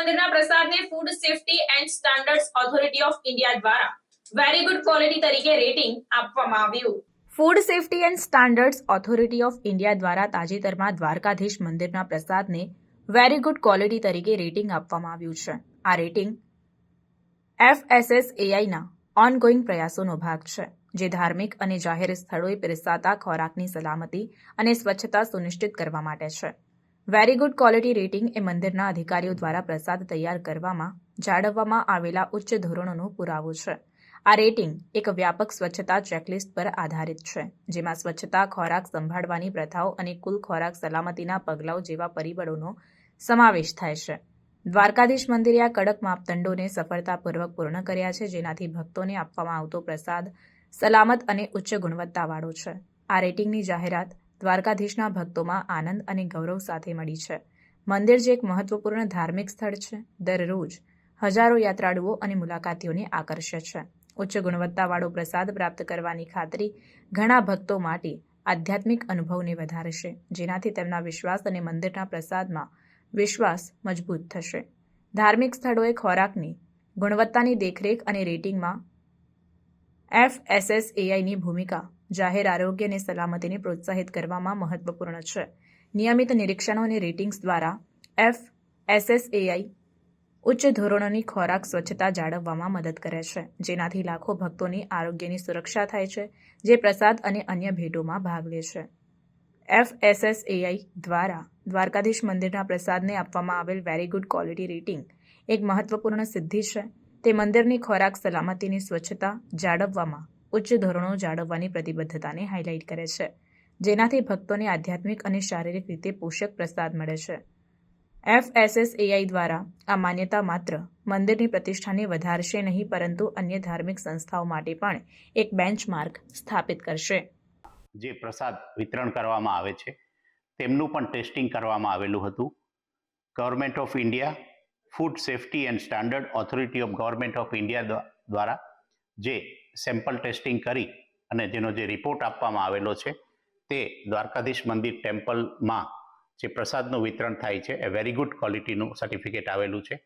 મંદિરના પ્રસાદને food safety and standards authority of India દ્વારા very good quality તરીકે rating આપવામાં આવ્યું. Food safety and standards authority of India દ્વારા તાજેતરમાં દ્વારકાધીશ મંદિરના પ્રસાદને વેરી ગુડ ક્વોલિટી તરીકે રેટિંગ આપવામાં આવ્યું છે. આ રેટિંગ એફએસએસએઆઈના ઓનગોઈંગ પ્રયાસોનો ભાગ છે, જે ધાર્મિક અને જાહેર સ્થળોએ પીરસાતા ખોરાકની સલામતી અને સ્વચ્છતા સુનિશ્ચિત કરવા માટે છે. વેરી ગુડ ક્વોલિટી રેટિંગ એ મંદિરના અધિકારીઓ દ્વારા પ્રસાદ તૈયાર કરવામાં, જાળવવામાં આવેલા ઉચ્ચ ધોરણોનો પુરાવો છે. આ રેટિંગ એક વ્યાપક સ્વચ્છતા ચેકલિસ્ટ પર આધારિત છે, જેમાં સ્વચ્છતા ખોરાક સંભાળવાની પ્રથાઓ અને કુલ ખોરાક સલામતીના પગલાઓ જેવા પરિબળોનો સમાવેશ થાય છે. દ્વારકાધીશ મંદિરે આ કડક માપદંડોને સફળતાપૂર્વક પૂર્ણ કર્યા છે, જેનાથી ભક્તોને આપવામાં આવતો પ્રસાદ સલામત અને ઉચ્ચ ગુણવત્તાવાળો છે. આ રેટિંગની જાહેરાત દ્વારકાધીશના ભક્તોમાં આનંદ અને ગૌરવ સાથે મળી છે. મંદિર જે એક મહત્વપૂર્ણ ધાર્મિક સ્થળ છે, દરરોજ હજારો યાત્રાળુઓ અને મુલાકાતીઓને આકર્ષે છે. ઉચ્ચ ગુણવત્તાવાળો પ્રસાદ પ્રાપ્ત કરવાની ખાતરી ઘણા ભક્તો માટે આધ્યાત્મિક અનુભવને વધારશે, જેનાથી તેમના વિશ્વાસ અને મંદિરના પ્રસાદમાં વિશ્વાસ મજબૂત થશે. ધાર્મિક સ્થળોએ ખોરાકની ગુણવત્તાની દેખરેખ અને રેટિંગમાં એફએસએસએઆઈની ભૂમિકા જાહેર આરોગ્ય અને સલામતીને પ્રોત્સાહિત કરવામાં મહત્વપૂર્ણ છે. નિયમિત નિરીક્ષણો અને રેટિંગ્સ દ્વારા એફએસએસએઆઈ ઉચ્ચ ધોરણોની ખોરાક સ્વચ્છતા જાળવવામાં મદદ કરે છે, જેનાથી લાખો ભક્તોની આરોગ્યની સુરક્ષા થાય છે, જે પ્રસાદ અને અન્ય ભેટોમાં ભાગ લે છે. એફએસએસએઆઈ દ્વારા દ્વારકાધીશ મંદિરના પ્રસાદને આપવામાં આવેલ વેરી ગુડ ક્વોલિટી રેટિંગ એક મહત્વપૂર્ણ સિદ્ધિ છે તે મંદિરની ખોરાક સલામતીની સ્વચ્છતા જાળવવામાં ઉચ્ચ ધોરણો જાળવવાની પ્રતિબદ્ધતાને હાઇલાઇટ કરે છે, જેનાથી ભક્તોને આધ્યાત્મિક અને શારીરિક રીતે પોષક પ્રસાદ મળે છે. એફએસએસએઆઈ દ્વારા આ માન્યતા માત્ર મંદિરની પ્રતિષ્ઠાને વધારશે નહીં, પરંતુ અન્ય ધાર્મિક સંસ્થાઓ માટે પણ એક બેન્ચમાર્ક સ્થાપિત કરશે. જે પ્રસાદ વિતરણ કરવામાં આવે છે, તેમનું પણ ટેસ્ટિંગ કરવામાં આવેલું હતું. Government of India food safety and standard authority of government of India દ્વારા જે સેમ્પલ ટેસ્ટિંગ કરી અને જેનો જે રિપોર્ટ આપવામાં આવેલો છે, તે દ્વારકાધીશ મંદિર ટેમ્પલમાં જે પ્રસાદનું વિતરણ થાય છે, એ વેરી ગુડ ક્વોલિટીનું સર્ટિફિકેટ આવેલું છે.